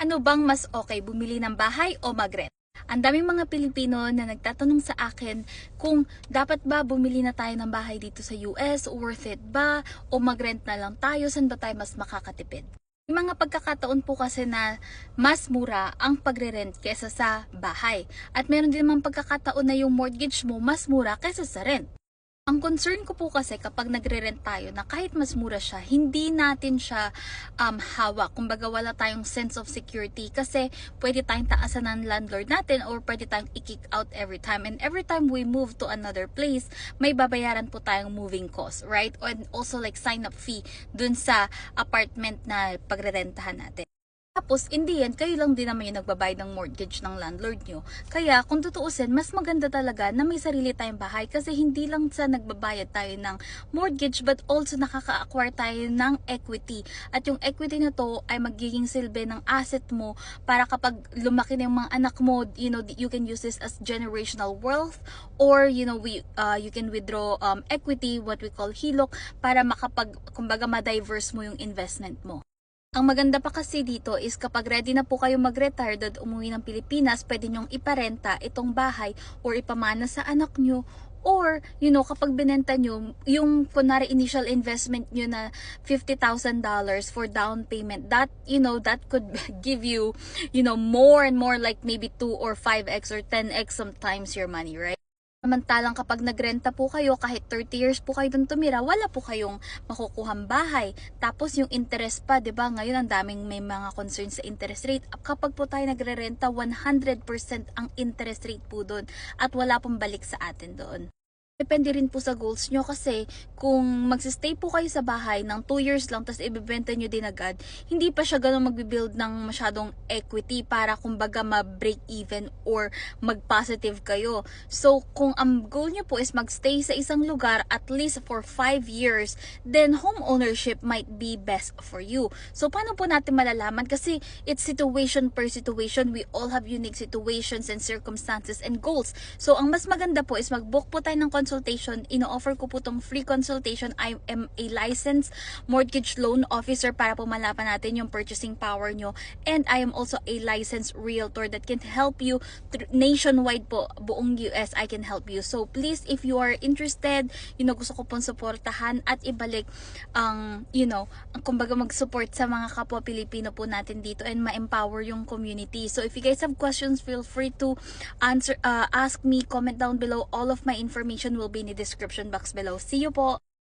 Ano bang mas okay, bumili ng bahay o mag-rent? Ang daming mga Pilipino na nagtatanong sa akin kung dapat ba bumili na tayo ng bahay dito sa US, worth it ba, o mag-rent na lang tayo, saan ba tayo mas makakatipid? May mga pagkakataon po kasi na mas mura ang pagre-rent kesa sa bahay. At meron din naman pagkakataon na yung mortgage mo mas mura kesa sa rent. Ang concern ko po kasi kapag nagre-rent tayo na kahit mas mura siya, hindi natin siya um, hawak. Kumbaga wala tayong sense of security kasi pwede tayong taasan ng landlord natin or pwede tayong i-kick out every time. And every time we move to another place, may babayaran po tayong moving cost, right? And also like sign up fee dun sa apartment na pagrerentahan natin. Tapos, in the end, kayo lang din naman yung nagbabayad ng mortgage ng landlord nyo. Kaya, kung tutuusin, mas maganda talaga na may sarili tayong bahay kasi hindi lang sa nagbabayad tayo ng mortgage but also nakaka-acquire tayo ng equity. At yung equity na to ay magiging silbi ng asset mo para kapag lumaki na yung mga anak mo, you know, you can use this as generational wealth or, you know, we, uh, you can withdraw um, equity, what we call hilok, para makapag, kumbaga, ma-diverse mo yung investment mo. Ang maganda pa kasi dito is kapag ready na po kayo mag-retire at umuwi ng Pilipinas, pwede nyong iparenta itong bahay or ipamana sa anak nyo or, you know, kapag binenta nyo, yung kunwari initial investment nyo na $50,000 for down payment, that, you know, that could give you, you know, more and more like maybe 2 or 5x or 10x sometimes your money, right? Samantalang kapag nagrenta po kayo, kahit 30 years po kayo dun tumira, wala po kayong makukuhang bahay. Tapos yung interest pa, 'di ba? Ngayon ang daming may mga concerns sa interest rate. Kapag po tayo nagrerenta, 100% ang interest rate po doon at wala pong balik sa atin doon. Depende rin po sa goals nyo kasi kung magsistay po kayo sa bahay ng 2 years lang tapos ibebenta nyo din agad, hindi pa siya ganun magbibuild ng masyadong equity para kumbaga ma-break even or mag-positive kayo. So, kung ang goal nyo po is magstay sa isang lugar at least for 5 years, then home ownership might be best for you. So, paano po natin malalaman? Kasi it's situation per situation. We all have unique situations and circumstances and goals. So, ang mas maganda po is mag-book po tayo ng consultation. Ino-offer ko po tong free consultation. I am a licensed mortgage loan officer para po malaman natin yung purchasing power nyo. And I am also a licensed realtor that can help you nationwide po, buong US, I can help you. So please, if you are interested, you know, gusto ko pong suportahan at ibalik ang, you know, kumbaga mag-support sa mga kapwa Pilipino po natin dito and ma-empower yung community. So if you guys have questions, feel free to answer, uh, ask me, comment down below. All of my information will be in the description box below. See you po!